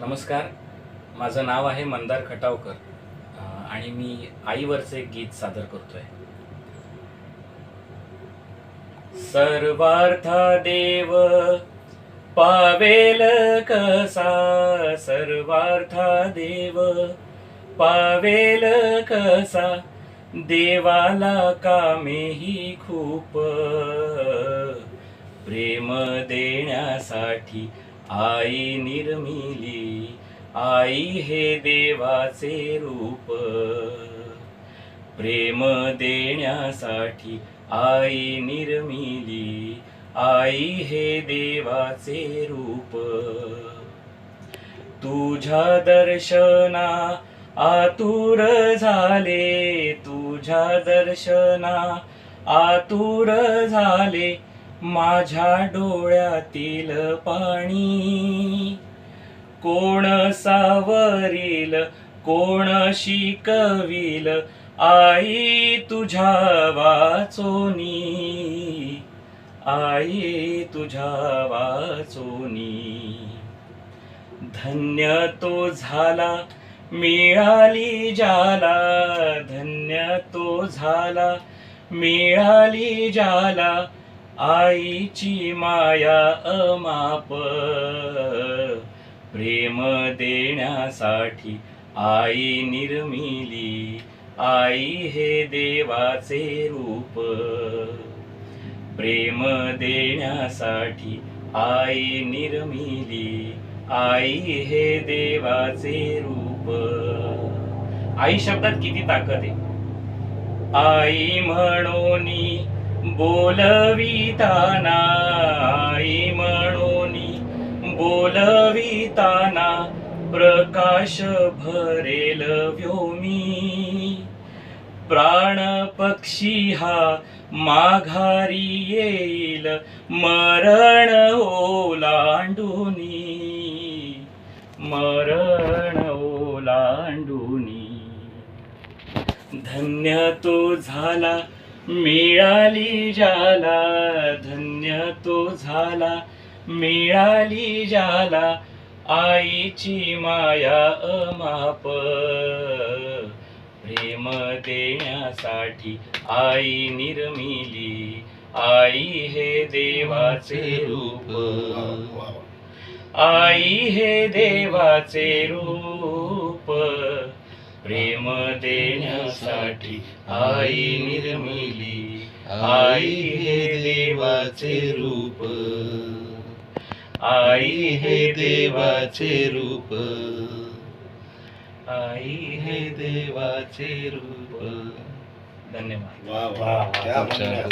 नमस्कार. माझं नाव आहे मंदार खटावकर आणि मी आईवरचे गीत सादर करतोय. सर्वार्था देव पावेल कसा? सर्वार्था देव पावेल कसा? देवाला कामेही खूप प्रेम देण्यासाठी आई निर्मिली आई हे देवाचे रूप. प्रेम देण्यासाठी आई निर्मिली आई हे देवाचे रूप. तुझ्या दर्शना आतुर झाले तुझ्या दर्शना आतुर झाले माझ्या डोळ्यातील पाणी. कोण सावरील कोण शिकविल आई तुझ्या वाचोनी. आई तुझ्या वाचोनी. धन्य तो झाला मिळाली जाला धन्य तो झाला मिळाली जाला आईची माया अमाप. प्रेम देण्यासाठी आई निर्मिली. आई हे देवाचे रूप. प्रेम देण्यासाठी आई निर्मिली. आई हे देवाचे रूप. आई शब्दात किती ताकद आहे? आई म्हणून बोलविताना आई म्हणून बोलविताना प्रकाश भरेल व्योमी. प्राण पक्षी हा माघारी येईल मरण ओलांडुनी. मरण ओलांडुनी. धन्य तो झाला मिळाली ज्याला धन्य तो झाला. मिळाली ज्याला आईची माया अमाप. प्रेम देण्यासाठी आई निर्मिली. आई हे देवाचे रूप. आई हे देवाचे रूप. प्रेम देण्यासाठी आई निर्मिली. आई हे देवाचे रूप. आई हे देवाचे रूप. आई हे देवाचे रूप. धन्यवाद.